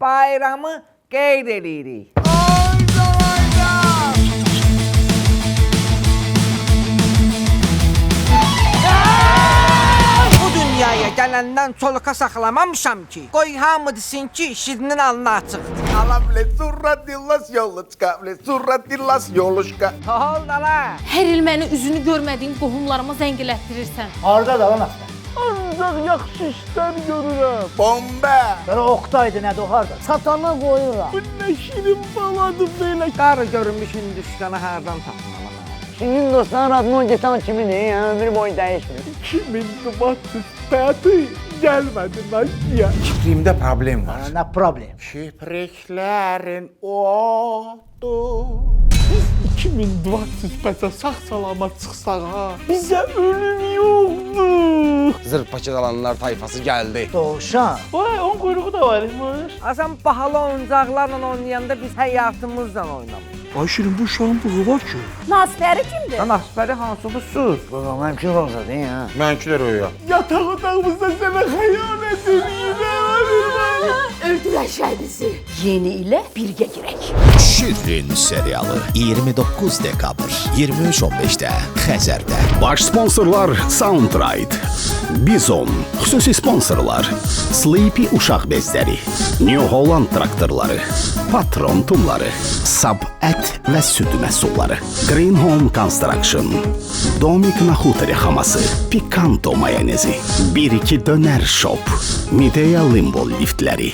bayramı qeyd eləyirik. Bu dünyaya gələndən çoluqa saxlamamışam ki. Qoy hamı desin ki, şirinin alnı açıqdır. Alamle surratillas yoluşka, le surratillas yoluşka. Tohol dala. Hər il məni üzünü görmədiyim qohumlarıma zəng elətdirirsən. Harda da lan aslan? Ancaq yaxşı işlər görürəm. Bomba. Sonra Oktaydı nədir o harda? Satana qoyuram. Bu nə şirin baladır belə. Qarı görünmüş hindüstanı hardan tapmalı? Senin dostların adını o getan kimin ya? Ömür boyu değişmiyor. Kimin dumatsız tadı gelmedi Nakiye. Çiftliğimde problem var. Ne problem? Şipreklerin otu. 2000 duatsız pəsə sağ salamat çıxsaq ha. Bizə ölüm yoxdur. Zırh paket alanlar tayfası geldi. Doğuşan. Vay onun quyruğu da var imiş. Asan bahalı oyuncaqlarla oynayanda biz həyatımızla oynamırıq. Ay şirin bu uşağın bığı var ki. Nasipəri kimdir? Sən asfəri hansı bu sus? Baba mümkün olsa değil ha. Menkiler uyuyor. Yatak otağımızda sənə edirəm. Bizi. Yeni ilə birgə girək. Şirin serialı 29 dekabr 23.15'te Xəzərdə. Baş sponsorlar Soundride, Bizon, xüsusi sponsorlar Sleepy uşaq bezləri, New Holland traktorları, Patron tumları, Sab ət və süd məhsulları, Green Home Construction, Domik Naxuteri xaması, Picanto mayonezi, 1-2 dönər shop, Midea Limbo liftləri,